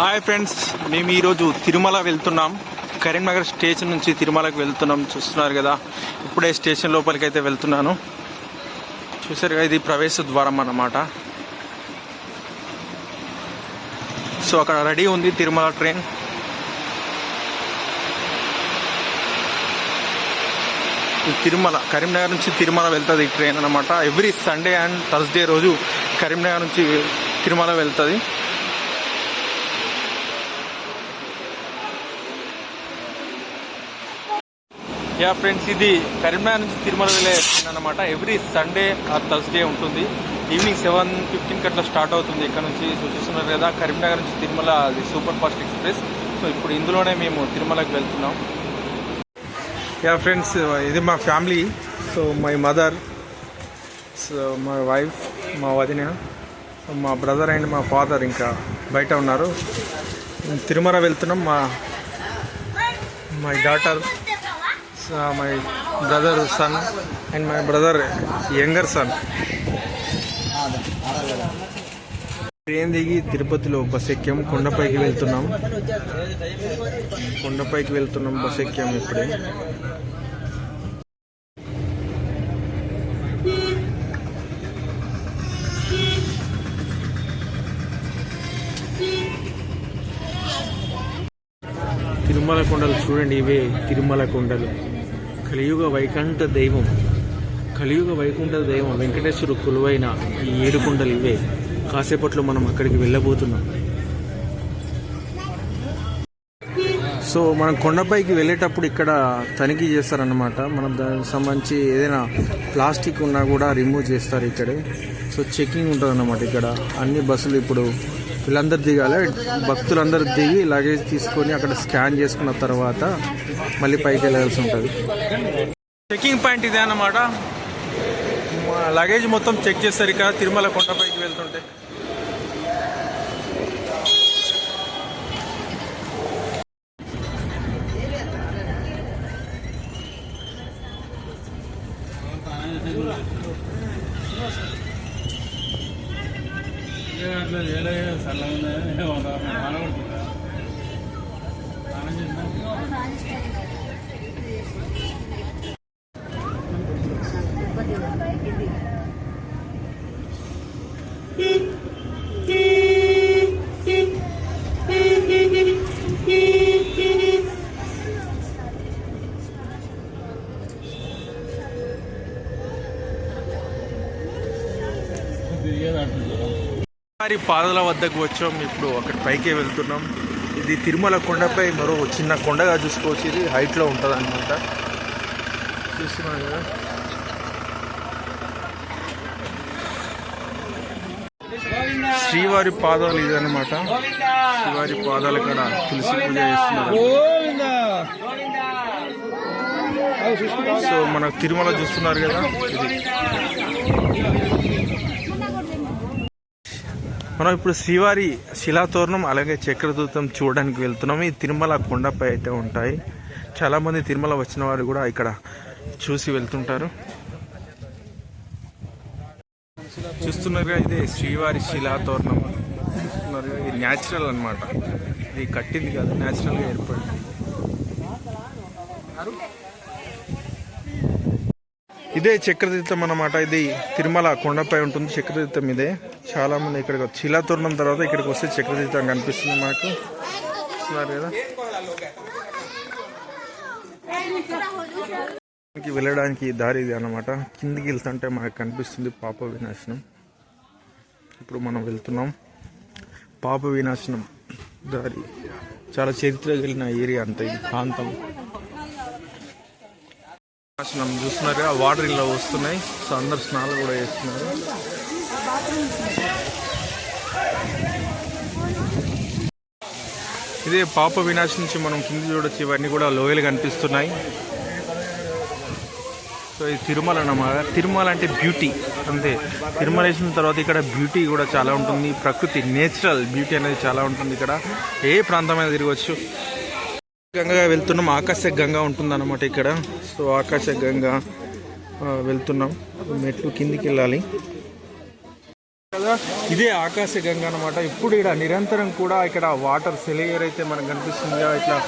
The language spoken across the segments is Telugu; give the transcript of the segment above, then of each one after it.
హాయ్ ఫ్రెండ్స్ మేము ఈరోజు తిరుమల వెళ్తున్నాం. కరీంనగర్ స్టేషన్ నుంచి తిరుమలకు వెళ్తున్నాం చూస్తున్నారు కదా. ఇప్పుడే స్టేషన్ లోపలికి అయితే వెళ్తున్నాను. చూసారు కదా ఇది ప్రవేశ ద్వారం అన్నమాట. సో అక్కడ రెడీ ఉంది తిరుమల ట్రైన్. తిరుమల కరీంనగర్ నుంచి తిరుమల వెళ్తుంది ఈ ట్రైన్ అనమాట ఎవ్రీ సండే అండ్ థర్స్డే రోజు కరీంనగర్ నుంచి తిరుమల వెళ్తుంది. యా ఫ్రెండ్స్ ఇది కరీంనగర్ నుంచి తిరుమల వెళ్ళే ట్రైన్ అనమాట ఎవ్రీ సండే ఆర్ థర్స్డే ఉంటుంది. ఈవినింగ్ సెవెన్ ఫిఫ్టీన్కి అట్లా స్టార్ట్ అవుతుంది. ఇక్కడ నుంచి సో చూస్తున్నారు కదా కరీంనగర్ నుంచి తిరుమల అది సూపర్ ఫాస్ట్ ఎక్స్ప్రెస్ సో ఇప్పుడు ఇందులోనే మేము తిరుమలకి వెళ్తున్నాం. యా ఫ్రెండ్స్ ఇది మా family. So my mother so మా వైఫ్ మా వదిన మా బ్రదర్ అండ్ మా ఫాదర్ ఇంకా బయట ఉన్నారు. తిరుమల వెళ్తున్నాం. మా my daughter my brother son and my brother younger son train దిగి తిరుపతిలో బస్ ఎక్కాం. కొండపైకి వెళ్తున్నాం. కొండపైకి వెళ్తున్నాం బస్ ఎక్కాం ఇప్పుడే. తిరుమల కొండలు చూడండి ఇవే తిరుమల కొండలు. కలియుగ వైకుంఠ దైవం కలియుగ వైకుంఠ దైవం వెంకటేశ్వరు కొలువైన ఈ ఏడు కొండలు ఇవే. కాసేపట్లో మనం అక్కడికి వెళ్ళబోతున్నాం. సో మనం కొండపైకి వెళ్ళేటప్పుడు ఇక్కడ తనిఖీ చేస్తారనమాట మనం దానికి సంబంధించి ఏదైనా ప్లాస్టిక్ ఉన్నా కూడా రిమూవ్ చేస్తారు ఇక్కడే. సో చెకింగ్ ఉంటుంది అన్నమాట ఇక్కడ. అన్ని బస్సులు ఇప్పుడు వీళ్ళందరూ దిగాలి. భక్తులందరూ దిగి లగేజ్ తీసుకొని అక్కడ స్కాన్ చేసుకున్న తర్వాత మళ్ళీ పైకి వెళ్ళాల్సి ఉంటుంది. చెకింగ్ పాయింట్ ఇదే అన్నమాట. లగేజ్ మొత్తం చెక్ చేస్తారు ఇక్కడ తిరుమల కొండపైకి వెళ్తుంటే. పిల్లలు ఏడయ్యో చల్లగా మనవడుకుంటా తిరిగేది అంటున్నారు వారి పాదల వద్దకు వచ్చాం. ఇప్పుడు అక్కడ పైకే వెళ్తున్నాం. ఇది తిరుమల కొండపై మరో చిన్న కొండగా చూసుకోవచ్చు. ఇది హైట్లో ఉంటుంది అనమాట చూస్తున్నాం కదా. శ్రీవారి పాదాలు ఇదన్నమాట. శ్రీవారి పాదాలు ఇక్కడ తులసి పూజ చేస్తున్నారు. సో మన తిరుమల చూస్తున్నారు కదా. ఇది. మనం ఇప్పుడు శ్రీవారి శిలాతోరణం అలాగే చక్రదూతం చూడడానికి వెళ్తున్నాం. ఈ తిరుమల కొండపై అయితే ఉంటాయి. చాలామంది తిరుమల వచ్చిన వారు కూడా ఇక్కడ చూసి వెళ్తుంటారు. చూస్తున్నారుగా ఇదే శ్రీవారి శిలాతోరణం. చూస్తున్నారు ఇది న్యాచురల్ అన్నమాట. ఇది కట్టింది కాదు న్యాచురల్గా ఏర్పడింది. ఇదే చక్రతీర్థం అన్నమాట. ఇది తిరుమల కొండపై ఉంటుంది. చక్రతీర్థం ఇదే. చాలా మంది ఇక్కడికి వచ్చి శిలాతోరణం తర్వాత ఇక్కడికి వస్తే చక్రతీర్థం కనిపిస్తుంది మనకు చూస్తున్నారు కదా? వెళ్ళడానికి దారి ఇది అన్నమాట. కిందికి వెళ్తుంటే మనకు కనిపిస్తుంది పాప వినాశనం. ఇప్పుడు మనం వెళ్తున్నాం. పాప వినాశనం దారి. చాలా చరిత్ర కలిగిన ఏరియా అంత ఇది ప్రాంతం. మనం చూస్తున్నారు ఆ వాటర్ ఇలా వస్తున్నాయి. సో అందరు స్నానాలు కూడా చేస్తున్నారు. ఇదే పాప వినాశ నుంచి మనం కింద చూడొచ్చు. ఇవన్నీ కూడా లోయలు కనిపిస్తున్నాయి. సో ఇది తిరుమల అన్నమాట. తిరుమల అంటే బ్యూటీ అంతే. తిరుమల వేసిన తర్వాత ఇక్కడ బ్యూటీ కూడా చాలా ఉంటుంది. ప్రకృతి నేచురల్ బ్యూటీ అనేది చాలా ఉంటుంది ఇక్కడ. ఏ ప్రాంతమైనా తిరగవచ్చు గంగగా వెళ్తున్నాం. ఆకాశ గంగా ఉంటుందన్నమాట ఇక్కడ. సో ఆకాశ గంగా వెళ్తున్నాం. మెట్లు కిందికి వెళ్ళాలి. కదా ఇదే ఆకాశ గంగ అనమాట ఇప్పుడు ఇక్కడ నిరంతరం కూడా ఇక్కడ వాటర్ సెలయర్ అయితే మనకు కనిపిస్తుంది. ఇట్లా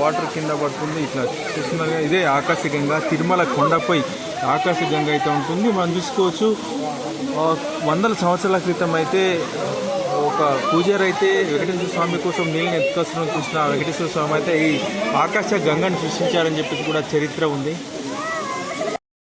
వాటర్ కింద పడుతుంది. ఇట్లా చూస్తున్నారుగా కదా, ఇదే ఆకాశ గంగా. తిరుమల కొండపై ఆకాశ గంగ అయితే ఉంటుంది. మనం చూసుకోవచ్చు. వందల సంవత్సరాల క్రితం అయితే ఒక పూజారి అయితే వెంకటేశ్వర స్వామి కోసం నీళ్ళని ఎత్తుకొస్తున్న చూసిన వెంకటేశ్వర స్వామి అయితే ఈ ఆకాశ గంగను సృష్టించారని చెప్పేసి కూడా చరిత్ర ఉంది.